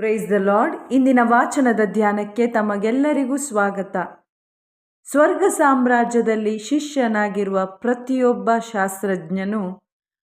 Praise the lord ಇಂದಿನ ವಾಚನದ ಧ್ಯಾನಕ್ಕೆ ತಮಗೆಲ್ಲರಿಗೂ ಸ್ವಾಗತ. ಸ್ವರ್ಗ ಸಾಮ್ರಾಜ್ಯದಲ್ಲಿ ಶಿಷ್ಯನಾಗಿರುವ ಪ್ರತಿಯೊಬ್ಬ ಶಾಸ್ತ್ರಜ್ಞನು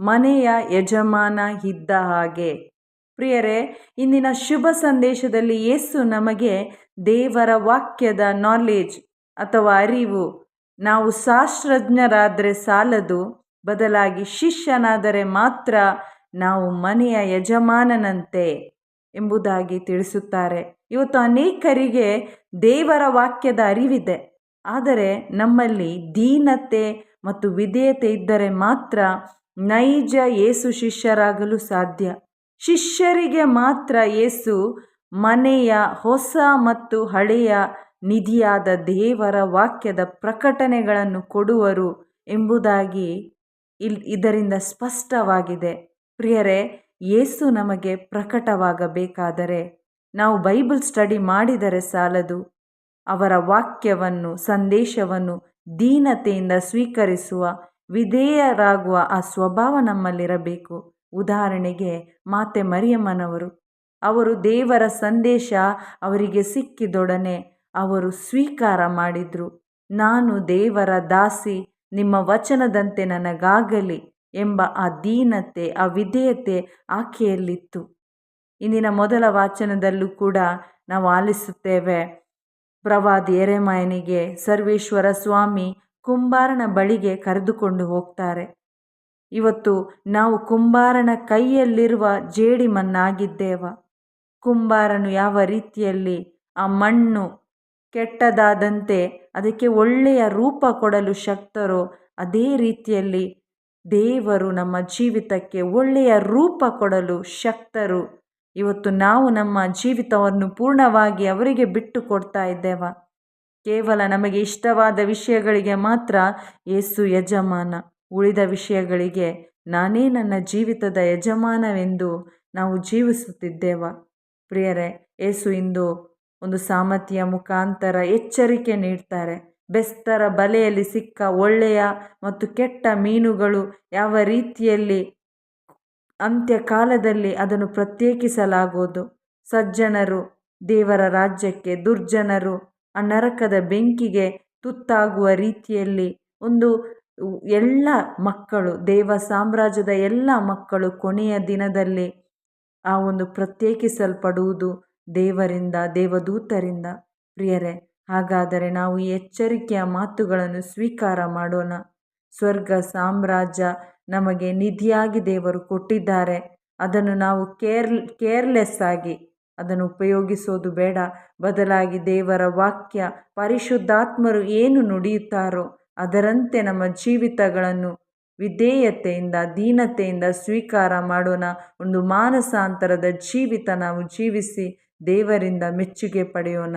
ಮನೆಯ ಯಜಮಾನ ಇದ್ದ ಹಾಗೆ. ಪ್ರಿಯರೇ, ಇಂದಿನ ಶುಭ ಸಂದೇಶದಲ್ಲಿ ಯೇಸು ನಮಗೆ ದೇವರ ವಾಕ್ಯದ ನಾಲೆಜ್ ಅಥವಾ ಅರಿವು, ನಾವು ಶಾಸ್ತ್ರಜ್ಞರಾದರೆ ಸಾಲದು, ಬದಲಾಗಿ ಶಿಷ್ಯನಾದರೆ ಮಾತ್ರ ನಾವು ಮನೆಯ ಯಜಮಾನನಂತೆ. ಎಂಬುದಾಗಿ ತಿಳಿಸುತ್ತಾರೆ. ಇವತ್ತು ಅನೇಕರಿಗೆ ದೇವರ ವಾಕ್ಯದ ಅರಿವಿದೆ. ಆದರೆ ನಮ್ಮಲ್ಲಿ ದೀನತೆ ಮತ್ತು ವಿಧೇಯತೆ ಇದ್ದರೆ ಮಾತ್ರ ನೈಜ ಯೇಸು ಶಿಷ್ಯರಾಗಲು ಸಾಧ್ಯ. ಶಿಷ್ಯರಿಗೆ ಮಾತ್ರ ಯೇಸು ಮನೆಯ ಹೊಸ ಮತ್ತು ಹಳೆಯ ನಿಧಿಯಾದ ದೇವರ ವಾಕ್ಯದ ಪ್ರಕಟಣೆಗಳನ್ನು ಕೊಡುವರು ಎಂಬುದಾಗಿ ಇಲ್ ಇದರಿಂದ ಸ್ಪಷ್ಟವಾಗಿದೆ. ಪ್ರಿಯರೇ ಯೇಸು ನಮಗೆ ಪ್ರಕಟವಾಗಬೇಕಾದರೆ ನಾವು ಬೈಬಲ್ ಸ್ಟಡಿ ಮಾಡಿದರೆ ಸಾಲದು. ಅವರ ವಾಕ್ಯವನ್ನು, ಸಂದೇಶವನ್ನು ದೀನತೆಯಿಂದ ಸ್ವೀಕರಿಸುವ ವಿಧೇಯರಾಗುವ ಆ ಸ್ವಭಾವ ನಮ್ಮಲ್ಲಿರಬೇಕು. ಉದಾಹರಣೆಗೆ ಮಾತೆ ಮರಿಯಮ್ಮನವರು, ಅವರು ದೇವರ ಸಂದೇಶ ಅವರಿಗೆ ಸಿಕ್ಕಿದೊಡನೆ ಅವರು ಸ್ವೀಕಾರ ಮಾಡಿದರು. ನಾನು ದೇವರ ದಾಸಿ, ನಿಮ್ಮ ವಚನದಂತೆ ನನಗಾಗಲಿ. ಎಂಬ ಆ ದೀನತೆ, ಆ ವಿಧೇಯತೆ ಆಕೆಯಲ್ಲಿತ್ತು. ಇಂದಿನ ಮೊದಲ ವಾಚನದಲ್ಲೂ ಕೂಡ ನಾವು ಆಲಿಸುತ್ತೇವೆ, ಪ್ರವಾದಿ ಎರೆಮಾಯನಿಗೆ ಸರ್ವೇಶ್ವರ ಸ್ವಾಮಿ ಕುಂಬಾರನ ಬಳಿಗೆ ಕರೆದುಕೊಂಡು ಹೋಗ್ತಾರೆ. ಇವತ್ತು ನಾವು ಕುಂಬಾರನ ಕೈಯಲ್ಲಿರುವ ಜೇಡಿಮನ್ನಾಗಿದ್ದೇವ ಕುಂಬಾರನು ಯಾವ ರೀತಿಯಲ್ಲಿ ಆ ಮಣ್ಣು ಕೆಟ್ಟದಾದಂತೆ ಅದಕ್ಕೆ ಒಳ್ಳೆಯ ರೂಪ ಕೊಡಲು ಶಕ್ತರೋ, ಅದೇ ರೀತಿಯಲ್ಲಿ ದೇವರು ನಮ್ಮ ಜೀವಿತಕ್ಕೆ ಒಳ್ಳೆಯ ರೂಪ ಕೊಡಲು ಶಕ್ತರು. ಇವತ್ತು ನಾವು ನಮ್ಮ ಜೀವಿತವನ್ನು ಪೂರ್ಣವಾಗಿ ಅವರಿಗೆ ಬಿಟ್ಟು ಕೊಡ್ತಾ ಇದ್ದೇವ. ಕೇವಲ ನಮಗೆ ಇಷ್ಟವಾದ ವಿಷಯಗಳಿಗೆ ಮಾತ್ರ ಏಸು ಯಜಮಾನ. ಉಳಿದ ವಿಷಯಗಳಿಗೆ ನಾನೇ ನನ್ನ ಜೀವಿತದ ಯಜಮಾನವೆಂದು ನಾವು ಜೀವಿಸುತ್ತಿದ್ದೇವ. ಪ್ರಿಯರೇ ಏಸು ಇಂದು ಒಂದು ಸಾಮರ್ಥ್ಯ ಮುಖಾಂತರ ಎಚ್ಚರಿಕೆ ನೀಡ್ತಾರೆ. ಬೆಸ್ತರ ಬಲೆಯಲ್ಲಿ ಸಿಕ್ಕ ಒಳ್ಳೆಯ ಮತ್ತು ಕೆಟ್ಟ ಮೀನುಗಳು ಯಾವ ರೀತಿಯಲ್ಲಿ ಅಂತ್ಯಕಾಲದಲ್ಲಿ ಅದನ್ನು ಪ್ರತ್ಯೇಕಿಸಲಾಗುವುದು? ಸಜ್ಜನರು ದೇವರ ರಾಜ್ಯಕ್ಕೆ, ದುರ್ಜನರು ಆ ನರಕದ ಬೆಂಕಿಗೆ ತುತ್ತಾಗುವ ರೀತಿಯಲ್ಲಿ ಒಂದು ಎಲ್ಲ ಮಕ್ಕಳು, ದೇವ ಸಾಮ್ರಾಜ್ಯದ ಎಲ್ಲ ಮಕ್ಕಳು ಕೊನೆಯ ದಿನದಲ್ಲಿ ಆ ಒಂದು ಪ್ರತ್ಯೇಕಿಸಲ್ಪಡುವುದು ದೇವರಿಂದ, ದೇವದೂತರಿಂದ. ಪ್ರಿಯರೇ ಹಾಗಾದರೆ ನಾವು ಎಚ್ಚರಿಕೆಯ ಮಾತುಗಳನ್ನು ಸ್ವೀಕಾರ ಮಾಡೋಣ. ಸ್ವರ್ಗ ಸಾಮ್ರಾಜ್ಯ ನಮಗೆ ನಿಧಿಯಾಗಿ ದೇವರು ಕೊಟ್ಟಿದ್ದಾರೆ. ಅದನ್ನು ನಾವು ಕೇರ್, ಕೇರ್ಲೆಸ್ ಆಗಿ ಅದನ್ನು ಉಪಯೋಗಿಸೋದು ಬೇಡ. ಬದಲಾಗಿ ದೇವರ ವಾಕ್ಯ ಪರಿಶುದ್ಧಾತ್ಮರು ಏನು ನುಡಿಯುತ್ತಾರೋ ಅದರಂತೆ ನಮ್ಮ ಜೀವಿತಗಳನ್ನು ವಿಧೇಯತೆಯಿಂದ, ದೀನತೆಯಿಂದ ಸ್ವೀಕಾರ ಮಾಡೋಣ. ಒಂದು ಮಾನಸಾಂತರದ ಜೀವಿತ ನಾವು ಜೀವಿಸಿ ದೇವರಿಂದ ಮೆಚ್ಚುಗೆ ಪಡೆಯೋಣ.